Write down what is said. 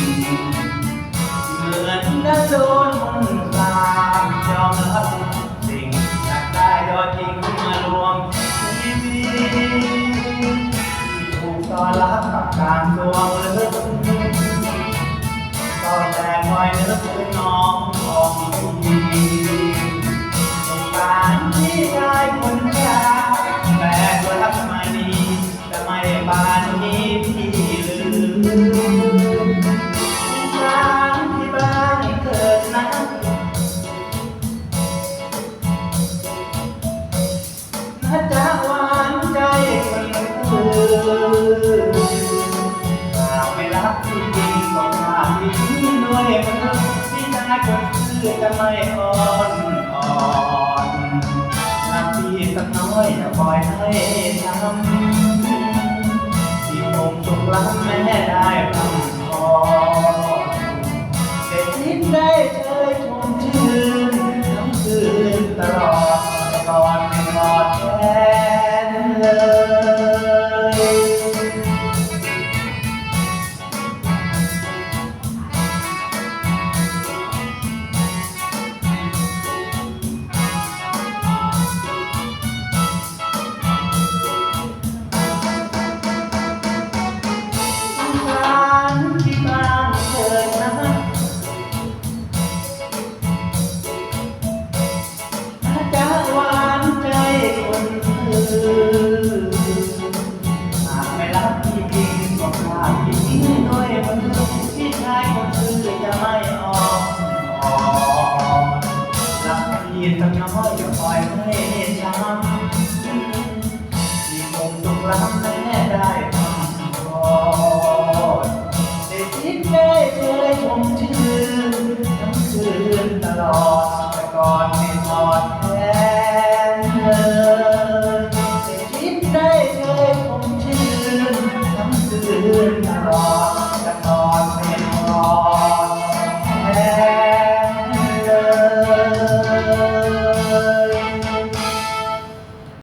เหมือนนักโดนมนตามยอมรับสิ่งอยากได้ยอดจิงมารวมชีวิตถูกต้อนรักับการลวงลึกก็แต่คอยนึกถึงน้อง จากหวานใจคนเธอหากไม่รักจริงก็ถามนี้ด้วยมันที่ได้คนคือจะไม่อ่อนอ่อนรักพี่สักน้อยอย่าปล่อยให้ทำที่ผมสุขลัำ in the lost, the gone.